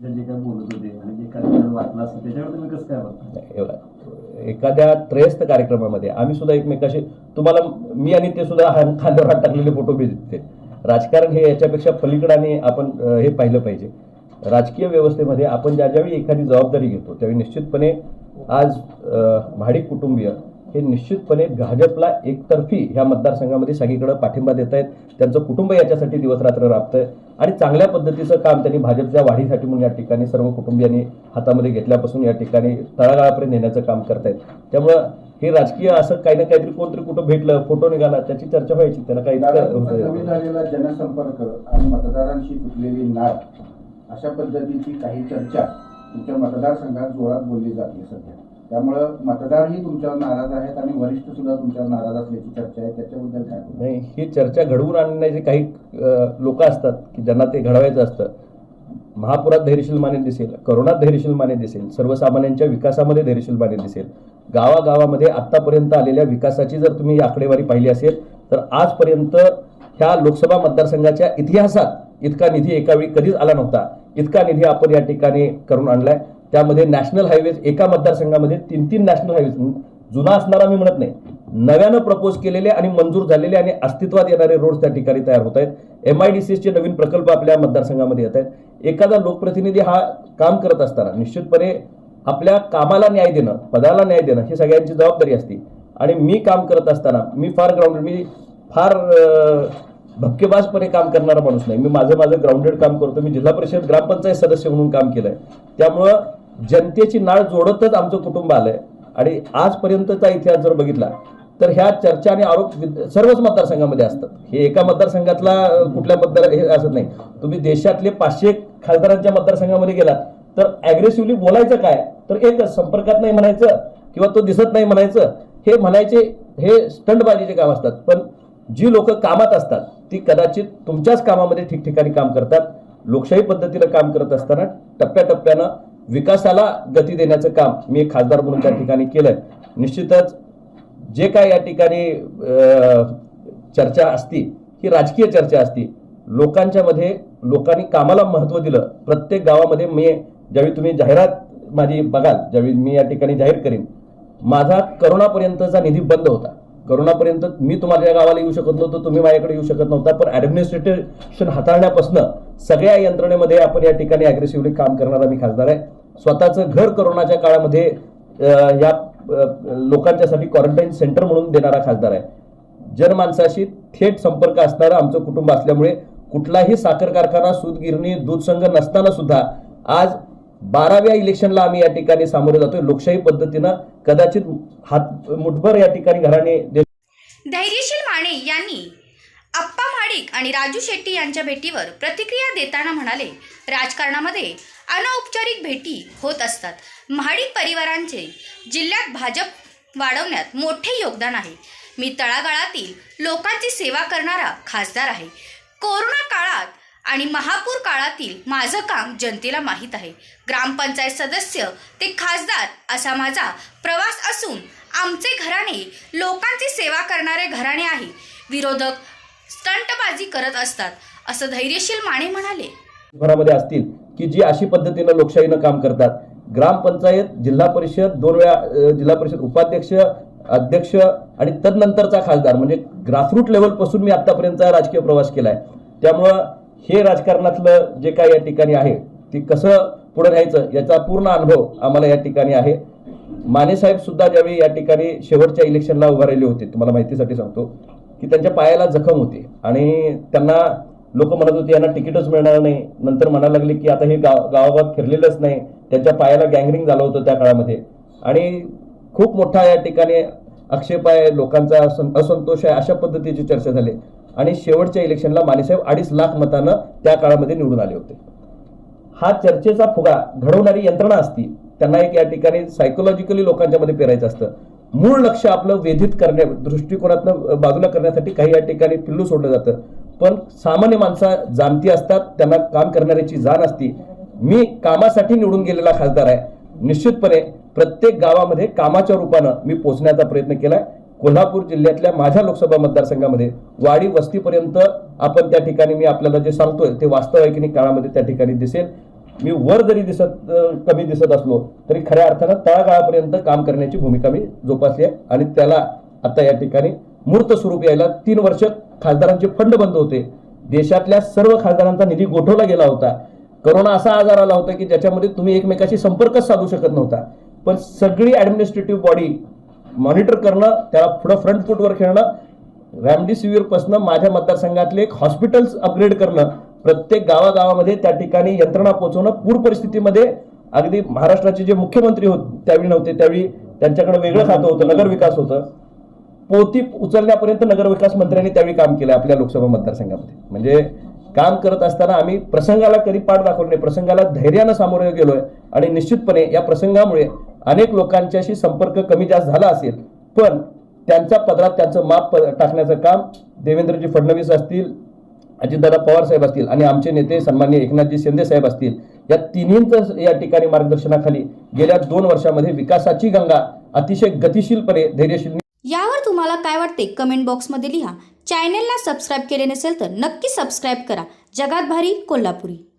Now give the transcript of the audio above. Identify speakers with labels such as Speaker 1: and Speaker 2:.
Speaker 1: जे काय बोलत होते आणि जे असतं त्याच्यावर तुम्ही कसं काय बघता
Speaker 2: एखाद्या त्रयस्थ कार्यक्रमामध्ये आम्ही सुद्धा एकमेकाशी तुम्हाला मी आणि ते सुद्धा खांद्यावर हात टाकलेले फोटो भेटते राजकारण हे याच्यापेक्षा पलीकडे आपण हे पाहिलं पाहिजे. राजकीय व्यवस्थेमध्ये आपण ज्या ज्यावेळी एखादी जबाबदारी घेतो त्यावेळी निश्चितपणे आज अं, महाडिक कुटुंबीय हे निश्चितपने भाजपला एकतर्फी ह्या मतदारसंघामध्ये सगळीकडे पाठिंबा देत आहेत. त्यांचं कुटुंब याच्यासाठी दिवसरात्र राबतंय. आणि चांगल्या पद्धतीचं काम त्यांनी भाजपच्या वाढीसाठी म्हणून या ठिकाणी सर्व कुटुंबियांनी हातामध्ये घेतल्यापासून या ठिकाणी तळागाळापर्यंत नेण्याचं काम करतायत त्यामुळं हे राजकीय असं काही ना काहीतरी कोणतरी कुठं भेटलं फोटो निघाला त्याची चर्चा व्हायची त्याला काही
Speaker 3: झालेला जनसंपर्क आणि मतदारांशी तुटलेली नाळ अशा पद्धतीची काही चर्चा तुमच्या मतदारसंघात जोरात बोलली जाते सध्या. त्यामुळं मतदारही तुमच्यावर नाराज आहेत आणि वरिष्ठ सुद्धा तुमच्यावर नाराज असल्याची चर्चा आहे. त्याच्याबद्दल काय
Speaker 2: नाही ही चर्चा घडवून आणण्याचे काही लोक असतात की ज्यांना ते घडवायचं असतं. महापुरात धैर्यशील माने दिसेल करोनात धैर्यशील माने दिसेल सर्वसामान्यांच्या विकासामध्ये धैर्यशील माने दिसेल. गावागावामध्ये आत्तापर्यंत आलेल्या विकासाची जर तुम्ही आकडेवारी पाहिली असेल तर आजपर्यंत ह्या लोकसभा मतदारसंघाच्या इतिहासात इतका निधी एकावेळी कधीच आला नव्हता. इतका निधी आपण या ठिकाणी करून आणलाय. त्यामध्ये नॅशनल हायवेज एका मतदारसंघामध्ये तीन तीन नॅशनल हायवेज. जुना असणारा मी म्हणत नाही. नव्यानं प्रपोज केलेले आणि मंजूर झालेले आणि अस्तित्वात येणारे रोड त्या ठिकाणी तयार होत आहेत. एम आय डी सीचे नवीन प्रकल्प आपल्या मतदारसंघामध्ये येत आहेत. एखादा लोकप्रतिनिधी हा काम करत असताना निश्चितपणे आपल्या कामाला न्याय देणं पदाला न्याय देणं ही सगळ्यांची जबाबदारी असते. आणि मी काम करत असताना मी फार ग्राउंड मी फार भक्केबाजपणे काम करणारा माणूस नाही. मी माझं माझं ग्राउंडेड काम करतो. मी जिल्हा परिषद ग्रामपंचायत सदस्य म्हणून काम केलंय. त्यामुळं जनतेची नाळ जोडतच आमचं कुटुंब आलंय. आणि आजपर्यंतचा इतिहास जर बघितला तर ह्या चर्चा आणि आरोप सर्वच मतदारसंघामध्ये असतात. हे एका मतदारसंघातला कुठल्या मतदार हे असत नाही. तुम्ही देशातले पाचशे खासदारांच्या मतदारसंघामध्ये गेलात तर अग्रेसिव्हली बोलायचं काय? तर एकच संपर्कात नाही म्हणायचं किंवा तो दिसत नाही म्हणायचं हे म्हणायचे हे स्टंटबाजीचे काम असतात. पण जी लोक कामात असतात ती कदाचित तुमच्याच कामामध्ये ठिकठिकाणी काम करतात लोकशाही पद्धतीनं काम करत असताना टप्प्याटप्प्यानं विकासाला गती देण्याचं काम मी खासदार म्हणून त्या ठिकाणी केलंय. निश्चितच जे काय या ठिकाणी चर्चा असती ही राजकीय चर्चा असती लोकांच्या मध्ये लोकांनी कामाला महत्त्व दिलं. प्रत्येक गावामध्ये मी ज्यावेळी तुम्ही जाहिरात माझी बघाल ज्यावेळी मी या ठिकाणी जाहीर करीन माझा करोनापर्यंतचा निधी बंद होता. करोनापर्यंत मी तुम्हाला गावाला येऊ शकत नव्हतो तुम्ही माझ्याकडे येऊ शकत नव्हता पण ऍडमिनिस्ट्रेशन हाताळण्यापासून सगळ्या यंत्रणेमध्ये आपण या ठिकाणी अग्रेसिव्हली काम करणारा मी खासदार आहे. स्वतःचं घर करोनाच्या काळामध्ये या लोकांच्यासाठी क्वारंटाईन सेंटर म्हणून देणारा खासदार आहे. जनमानसाशी थेट संपर्क असणारं आमचं कुटुंब असल्यामुळे कुठलाही साखर कारखाना सूत गिरणी दूध संघ नसताना सुद्धा आज बाराव्या इलेक्शनला आम्ही या ठिकाणी सामोरे जातोय. लोकशाही पद्धतीनं कदाचित हात मुठभर या ठिकाणी घराने
Speaker 4: धैर्यशील माने यांनी आप्पा महाडिक आणि राजू शेट्टी यांच्या भेटीवर प्रतिक्रिया देताना म्हणाले राजकारणामध्ये अनौपचारिक भेटी होत असतात. महाडिक परिवारांचे जिल्ह्यात भाजप वाढवण्यात मोठे योगदान आहे. मी तळागाळातील लोकांची सेवा करणारा खासदार आहे. कोरोना काळात आणि महापूर काळातील माझं काम जनतेला माहीत आहे. ग्रामपंचायत सदस्य ते खासदार असा माझा प्रवास असून आमचे घराणे लोकांची सेवा करणारे घराणे आहे. विरोधक स्टंटबाजी करत असतात. असं धैर्यशील माने म्हणाले.
Speaker 2: भरामध्ये असतील की जी अशी पद्धतीनं लोकशाहीनं काम करतात. ग्रामपंचायत जिल्हा परिषद दोन वेळा जिल्हा परिषद उपाध्यक्ष अध्यक्ष आणि तदनंतरचा खासदार. म्हणजे ग्रासरूट लेवलपासून मी आतापर्यंतचा राजकीय प्रवास केला आहे त्यामुळं हे राजकारणातलं जे काय या ठिकाणी आहे ते कसं पुढे न्यायचं याचा पूर्ण अनुभव आम्हाला या ठिकाणी आहे. माने साहेब सुद्धा ज्यावेळी या ठिकाणी शेवटच्या इलेक्शनला उभा राहिले होते तुम्हाला माहितीसाठी सांगतो. की त्यांच्या पायाला जखम होती. आणि त्यांना लोक म्हणत होते यांना तिकीटच मिळणार नाही. नंतर म्हणायला लागले की आता हे गाव गावागावात फिरलेलंच नाही. त्यांच्या पायाला गँगरिंग झालं होतं त्या काळामध्ये. आणि खूप मोठा या ठिकाणी आक्षेप आहे लोकांचा असंतोष आहे अशा पद्धतीची चर्चा झाली. आणि शेवटच्या इलेक्शनला मानेसाहेब अडीच लाख मतानं त्या काळामध्ये निवडून आले होते. हा चर्चेचा फुगा घडवणारी यंत्रणा असती त्यांना एक या ठिकाणी सायकोलॉजिकली लोकांच्या मध्ये पेरायचं असतं. मूळ लक्ष आपलं वेधित करण्या दृष्टिकोनातनं बाजूला करण्यासाठी काही या ठिकाणी पिल्लू सोडलं जातं. पण सामान्य माणसा जाणती असतात त्यांना काम करणाऱ्याची जाण असती. मी कामासाठी निवडून गेलेला खासदार आहे. निश्चितपणे प्रत्येक गावामध्ये कामाच्या रूपानं मी पोचण्याचा प्रयत्न केलाय. कोल्हापूर जिल्ह्यातल्या माझ्या लोकसभा मतदारसंघामध्ये वाडी वस्तीपर्यंत आपण त्या ठिकाणी मी आपल्याला जे सांगतोय ते वास्तविक काळामध्ये त्या ठिकाणी दिसेल. मी वर जरी दिसत कमी दिसत असलो तरी खऱ्या अर्थानं तळागाळापर्यंत काम करण्याची भूमिका मी जोपासली आहे. आणि त्याला आता या ठिकाणी मूर्त स्वरूप यायला तीन वर्ष खासदारांचे फंड बंद होते. देशातल्या सर्व खासदारांचा निधी गोठवला गेला होता. करोना असा आजार आला होता की ज्याच्यामध्ये तुम्ही एकमेकाशी संपर्कच साधू शकत नव्हता. पण सगळी ऍडमिनिस्ट्रेटिव्ह बॉडी मॉनिटर करणं त्याला पुढं फ्रंट फूटवर खेळणं रॅमडिसिव्हिर माझ्या मतदारसंघातले एक हॉस्पिटल्स अपग्रेड करणं प्रत्येक गावागावामध्ये त्या ठिकाणी यंत्रणा पोहोचवणं पूर परिस्थितीमध्ये अगदी महाराष्ट्राचे जे मुख्यमंत्री होत त्यावेळी नव्हते त्यावेळी त्यांच्याकडे वेगळं खातं होतं नगर विकास होतं. पोती उचलण्यापर्यंत नगरविकास मंत्र्यांनी त्यावेळी काम केलं आपल्या लोकसभा मतदारसंघामध्ये. म्हणजे काम करत असताना आम्ही प्रसंगाला कधी पाठ दाखवलं नाही प्रसंगाला धैर्यानं सामोरे गेलोय आणि निश्चितपणे या प्रसंगामुळे अनेक लोकांच्याशी संपर्क कमी जास्त झाला असेल पण त्यांच्या पदरात त्यांचं माप टाकण्याचं काम देवेंद्रजी फडणवीस असतील अजितदादा पवार साहेब असतील आणि आमचे नेते सन्मान्य एकनाथजी शिंदे साहेब असतील या तिन्हींच या ठिकाणी मार्गदर्शनाखाली गेल्या दोन वर्षामध्ये विकासाची गंगा अतिशय गतिशीलपणे धैर्यशील
Speaker 4: यावर तुम्हाला काय वाटते? कमेंट बॉक्समध्ये लिहा. चॅनेलला सबस्क्राईब केले नसेल तर नक्की सबस्क्राईब करा. जगात भारी कोल्हापुरी.